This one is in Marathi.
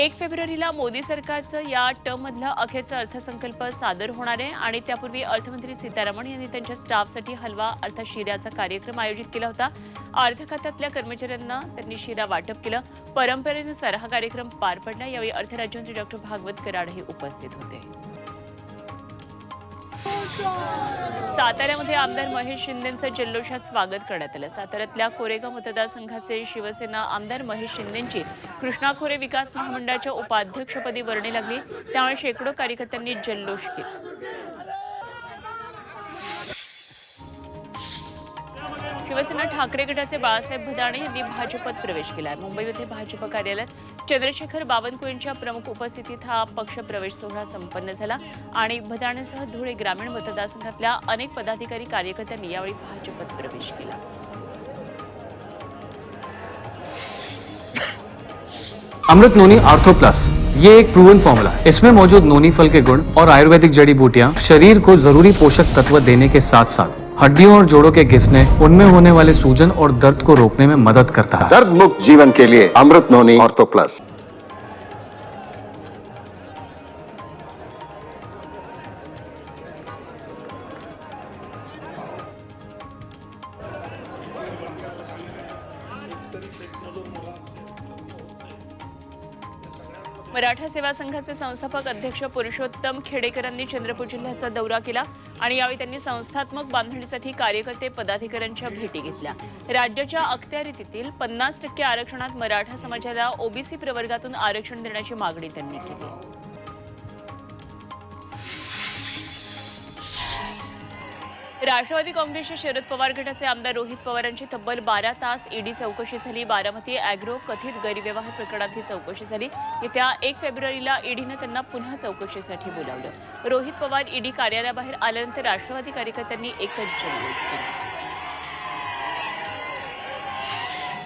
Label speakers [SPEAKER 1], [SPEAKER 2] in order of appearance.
[SPEAKER 1] एक फेब्रुवारीला मोदी सरकारचं या टर्ममधलं अखेरचं अर्थसंकल्प सादर होणार आहे आणि त्यापूर्वी अर्थमंत्री सीतारामन यांनी त्यांच्या स्टाफसाठी हलवा अर्थात शिऱ्याचा कार्यक्रम आयोजित केला होता. अर्थ खात्यातल्या कर्मचाऱ्यांना त्यांनी शिरा वाटप केलं. परंपरेनुसार हा कार्यक्रम पार पडला. यावेळी अर्थराज्यमंत्री डॉक्टर भागवत कराडही उपस्थित होते. हो साताऱ्यामध्ये आमदार महेश शिंदेचं जल्लोषात स्वागत करण्यात आलं. साताऱ्यातल्या कोरेगाव मतदारसंघाचे शिवसेना आमदार महेश शिंदेंची कृष्णा खोरे विकास महामंडळाच्या उपाध्यक्षपदी वर्णी लागली. त्यामुळे शेकडो कार्यकर्त्यांनी जल्लोष केला. शिवसेना ठाकरे गटाचे बाळासाहेब भदाणे यांनी भाजपत प्रवेश केला आहे मुंबईमध्ये भाजप कार्यालयात चंद्रशेखर बावनकुळेंच्या प्रमुख उपस्थितीत हा पक्ष प्रवेश सोहळा संपन्न झाला आणि भदाणेसह धुळे ग्रामीण मतदारसंघातल्या अनेक पदाधिकारी कार्यकर्त्यांनी यावेळी भाजपत प्रवेश केला.
[SPEAKER 2] अमृत नोनी आर्थो प्लस ये एक प्रूवन फॉर्मूला है इसमें मौजूद नोनी फल के गुण और आयुर्वेदिक जड़ी बूटियाँ शरीर को जरूरी पोषक तत्व देने के साथ साथ हड्डियों और जोड़ों के घिसने उनमें होने वाले सूजन और दर्द को रोकने में मदद करता है।
[SPEAKER 3] दर्द मुक्त जीवन के लिए Amrit noni ortho plus.
[SPEAKER 1] Maratha सेवा संघाचे संस्थापक अध्यक्ष पुरुषोत्तम खेडेकरांनी चंद्रपूर जिल्ह्याचा दौरा केला आणि यावेळी त्यांनी संस्थात्मक बांधणीसाठी कार्यकर्ते पदाधिकाऱ्यांच्या भेटी घेतल्या. राज्याच्या अखत्यारीतील पन्नास टक्के आरक्षणात मराठा समाजाला ओबीसी प्रवर्गातून आरक्षण देण्याची मागणी त्यांनी केली. राष्ट्रवादी काँग्रेसच्या शरद पवार गटाचे आमदार रोहित पवारांची तब्बल बारा तास ईडी चौकशी झाली. बारामती अॅग्रो कथित गैरव्यवहार प्रकरणात ही चौकशी झाली. येत्या एक फेब्रुवारीला ईडीनं त्यांना पुन्हा चौकशीसाठी बोलावलं. रोहित पवार ईडी कार्यालयाबाहेर आल्यानंतर राष्ट्रवादी कार्यकर्त्यांनी एकच जल्लोष केला.